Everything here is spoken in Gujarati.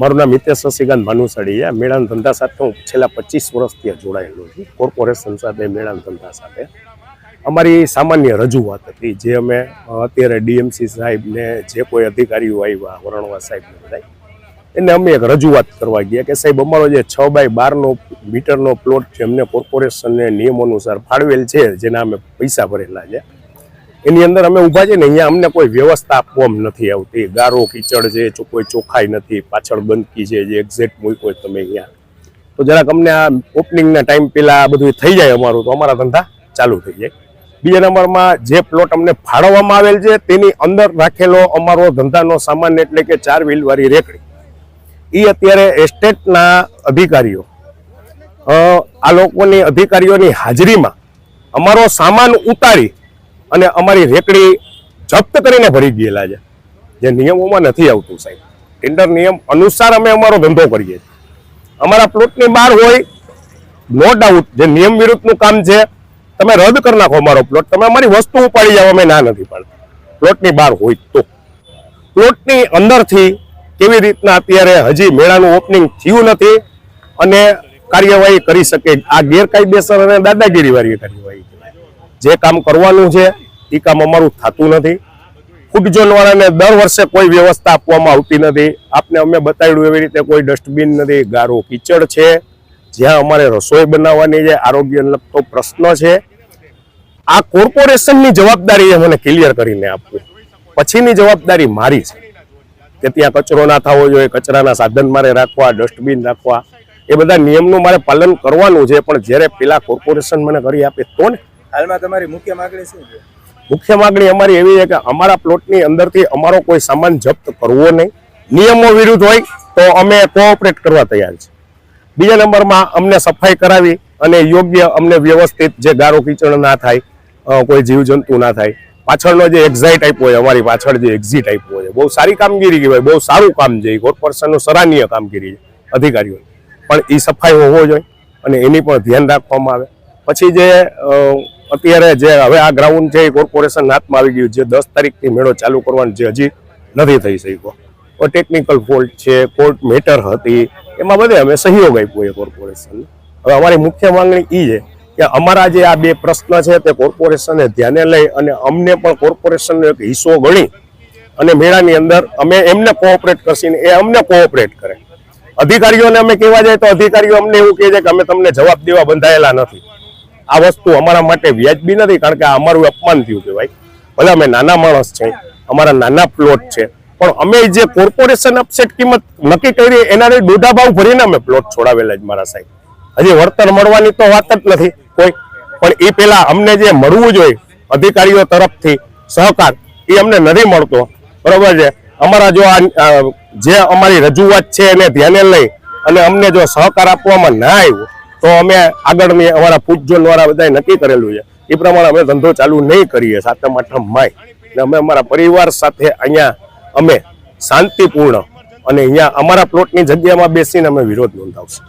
મારું નામ હિતેશ શશિકાંત ભાનુશાળી મેળાન ધંધા સાથે હું છેલ્લા પચીસ વર્ષથી જોડાયેલો છું. કોર્પોરેશન સાથે, મેળાના ધંધા સાથે. અમારી સામાન્ય રજૂઆત હતી જે અમે અત્યારે ડીએમસી સાહેબને જે કોઈ અધિકારીઓ આવ્યા, વરણવા સાહેબને બધા એને અમે એક રજૂઆત કરવા ગયા કે સાહેબ, અમારો જે છ બાય બારનો મીટરનો પ્લોટ છે, એમને કોર્પોરેશનને નિયમ અનુસાર ફાળવેલ છે, જેના અમે પૈસા ભરેલા છે. એની અંદર અમે ઊભા છે ને, અહીંયા અમને કોઈ વ્યવસ્થા આપવામાં નથી આવતી. ગારો કીચડ છે કોઈ ચોખ્ખાઈ નથી, પાછળ ગંદકી છે, જે એક્ઝેક્ટ મૂક્યો તમે અહીંયા. તો જરાક અમને આ ઓપનિંગના ટાઈમ પહેલાં આ બધું થઈ જાય અમારું, તો અમારા ધંધા ચાલુ થઈ જાય. બીજા નંબરમાં જે પ્લોટ અમને ફાળવવામાં આવેલ છે, તેની અંદર રાખેલો અમારો ધંધાનો સામાન એટલે કે ચાર વ્હીલવાળી રેકડી. એ અત્યારે એસ્ટેટના અધિકારીઓ આ લોકોની અધિકારીઓની હાજરીમાં અમારો સામાન ઉતારી અને અમારી રેકડી જપ્ત કરીને ભરી ગયેલા છે. જે નિયમોમાં નથી આવતું સાહેબ. ટેન્ડર નિયમ અનુસાર અમે અમારો ધંધો કરીએ છીએ. અમારા પ્લોટની બહાર હોય નો ડાઉટ જે નિયમ વિરુદ્ધનું કામ છે, તમે રદ કરી નાખો અમારો પ્લોટ. તમે અમારી વસ્તુ ઉપાડી જાઓ, અમે ના નથી પાડતા. પ્લોટની બહાર હોય તો. પ્લોટની અંદરથી કેવી રીતના અત્યારે હજી મેળાનું ઓપનિંગ થયું નથી અને કાર્યવાહી કરી શકે. આ ગેરકાયદેસર અને દાદાગીરી વાળી કાર્યવાહી. જે કામ કરવાનું છે, એ કામ અમારું થતું નથી. ફૂડ ઝોનવાળાને દર વર્ષે કોઈ વ્યવસ્થા આપવામાં આવતી નથી. આપને અમે બતાવ્યું એવી રીતે કોઈ ડસ્ટબિન નથી, ગારો કિચડ છે. જ્યાં અમારે રસોઈ બનાવવાની છે, આરોગ્ય લગતો પ્રશ્ન છે. આ કોર્પોરેશનની જવાબદારી એ મને ક્લિયર કરીને આપવું પછીની જવાબદારી મારી છે. કે ત્યાં કચરો ના થવો જોઈએ, કચરાના સાધન મારે રાખવા ડસ્ટબિન રાખવા. એ બધા નિયમનું મારે પાલન કરવાનું છે, પણ જ્યારે પેલા કોર્પોરેશન મને કરી આપે તો ને? હાલમાં તમારી મુખ્ય માગણી શું છે? મુખ્ય માગણી અમારી એવી છે કે અમારા પ્લોટની અંદરથી અમારો કોઈ સામાન જપ્ત કરવો નહીં. નિયમો વિરુદ્ધ હોય તો અમે કોઓપરેટ કરવા તૈયાર છે બીજા નંબરમાં અમને સફાઈ કરાવી અને યોગ્ય અમને વ્યવસ્થિત જે ગારો કીચડ ના થાય કોઈ જીવજંતુ ના થાય, પાછળનો જે એક્ઝાઇટ આપ્યો હોય, અમારી પાછળ જે એક્ઝિટ આપ્યો હોય, બહુ સારી કામગીરી કહેવાય, બહુ સારું કામ છે. કોર્પોરેશનનું સરાહનીય કામગીરી છે અધિકારીઓ પણ એ સફાઈ હોવો જોઈએ અને એની પણ ધ્યાન રાખવામાં આવે. પછી જે અત્યારે જે હવે આ ગ્રાઉન્ડ છે એ કોર્પોરેશન હાથમાં આવી ગયું છે. દસ તારીખથી મેળો ચાલુ કરવાનો જે હજી નથી થઈ શક્યો. ટેકનિકલ ફોલ્ટ છે કોર્ટ મેટર હતી. એમાં બધે અમે સહયોગ આપ્યો એ કોર્પોરેશન હવે અમારી મુખ્ય માંગણી એ છે કે અમારા જે આ બે પ્રશ્ન છે તે કોર્પોરેશને ધ્યાને લઈ અને અમને પણ કોર્પોરેશનનો એક હિસ્સો ગણી અને મેળાની અંદર અમે એમને કોઓપરેટ કરશીને એ અમને કોઓપરેટ કરે. અધિકારીઓને અમે કહેવા જાય તો અધિકારીઓ અમને એવું કહે છે કે અમે તમને જવાબ દેવા બંધાયેલા નથી. આ વસ્તુ અમારા માટે વ્યાજબી નથી, કારણ કે અમારું અપમાન થયું કહેવાય ભલે અમે નાના માણસ છે, અમારા નાના પ્લોટ છે, પણ અમે જે કોર્પોરેશન અપસેટ કિંમત નક્કી કરી, એનાથી દોઢા ભાવ ભરીને અમે પ્લોટ છોડાવેલા જ મારા સાહેબ. હજી વળતર મળવાની તો વાત જ નથી કોઈ, પણ એ પેલા અમને જે મળવું જોઈએ, અધિકારીઓ તરફથી સહકાર એ અમને નથી મળતો. બરોબર છે? અમારા જો આ, જે અમારી રજૂઆત છે એને ધ્યાને લઈ અને અમને જો સહકાર આપવામાં ના આવ્યો તો અમે આગળની અમારા ફૂડ દ્વારા બધાએ નક્કી કરેલું છે. એ પ્રમાણે અમે ધંધો ચાલુ નહીં કરીએ, સાતમ, આઠમ, માય. ને અમે અમારા પરિવાર સાથે અહીંયા અમે શાંતિપૂર્ણ અને અહીંયા અમારા પ્લોટની જગ્યામાં બેસીને અમે વિરોધ નોંધાવશું.